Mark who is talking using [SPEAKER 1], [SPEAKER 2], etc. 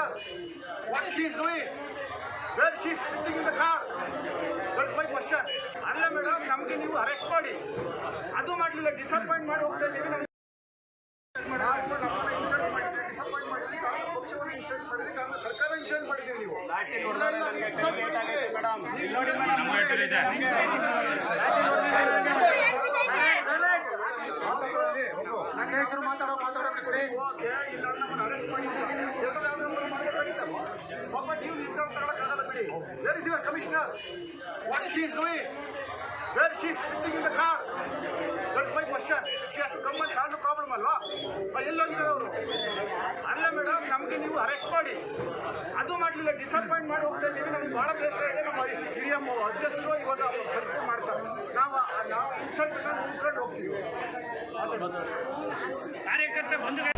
[SPEAKER 1] Commissioner, what she is doing, where she is sitting in the car. That's my question. ಅಲ್ಲ madam ನಮಗೆ ನೀವು arrest ಮಾಡಿ. ಅದು ಮಾಡಲಿಲ್ಲ ಡಿಸಪಾಯಿಂಟ್ ಮಾಡಿ ಹೋಗ್ತಾ ಇದ್ದೀವಿ. ನಮ್ಗೆ ಡಿಸಪಾಯಿಂಟ್ ಮಾಡಿದ್ರೆ ಕಾಂಗ್ರೆಸ್ ಪಕ್ಷವನ್ನು ಇನ್ಸಲ್ಟ್ ಮಾಡಿದ್ರೆ ಕಾಂಗ್ರೆಸ್ ಸರ್ಕಾರ ಇನ್ಸಲ್ಟ್ ಮಾಡಿದ್ದೀವಿ. ನೀವು. ಮಾಡಿದ್ದೀರಿ. ನನ್ನ ಹೆಸರು ಮಾತಾಡೋ ಮಾತಾಡೋಕೆ ಕೊಡಿ ಇಲ್ಲ ನಮ್ಮನ್ನು ಅರೆಸ್ಟ್ ಮಾಡಿದ್ದೀರಾ ಯಾಕಂದ್ರೆ ಅವ್ರು ನಮ್ಮನ್ನು ಮಾತಾಡಿದ್ದಾರೋ ಪಾಪ ನೀವು ನಿರ್ಧಾರ ತಗೊಳಕ್ಕಾಗಲ್ಲ ಬಿಡಿ. Where is your commissioner what she is doing where she is sitting in the car that's my question she has come and solve problem ಅಲ್ವಾ? ಎಲ್ಲೋಗಿದ್ದಾರೆ ಅವರು? ಅಲ್ಲ ಮೇಡಮ್ ನಮಗೆ ನೀವು ಅರೆಸ್ಟ್ ಮಾಡಿ. ಅದು ಮಾಡಲಿಲ್ಲ ಡಿಸಪಾಯಿಂಟ್ ಮಾಡಿ ಹೋಗ್ತಾ ಇದ್ದೀವಿ. ನಮಗೆ ಭಾಳ ಬೇಸರ ಇದೆ ನಮ್ಮ ಹಿರಿಯ ಅಧ್ಯಕ್ಷರು ಇವಾಗ ಸರ್ಕಾರ ಮಾಡ್ತಾರೆ. ನಾವು ನಾವು ಇನ್ಸಲ್ಟ್ ಉಳ್ಕೊಂಡು ಹೋಗ್ತೀವಿ.
[SPEAKER 2] ಕಾರ್ಯಕರ್ತ ಬಂಧುಗಳು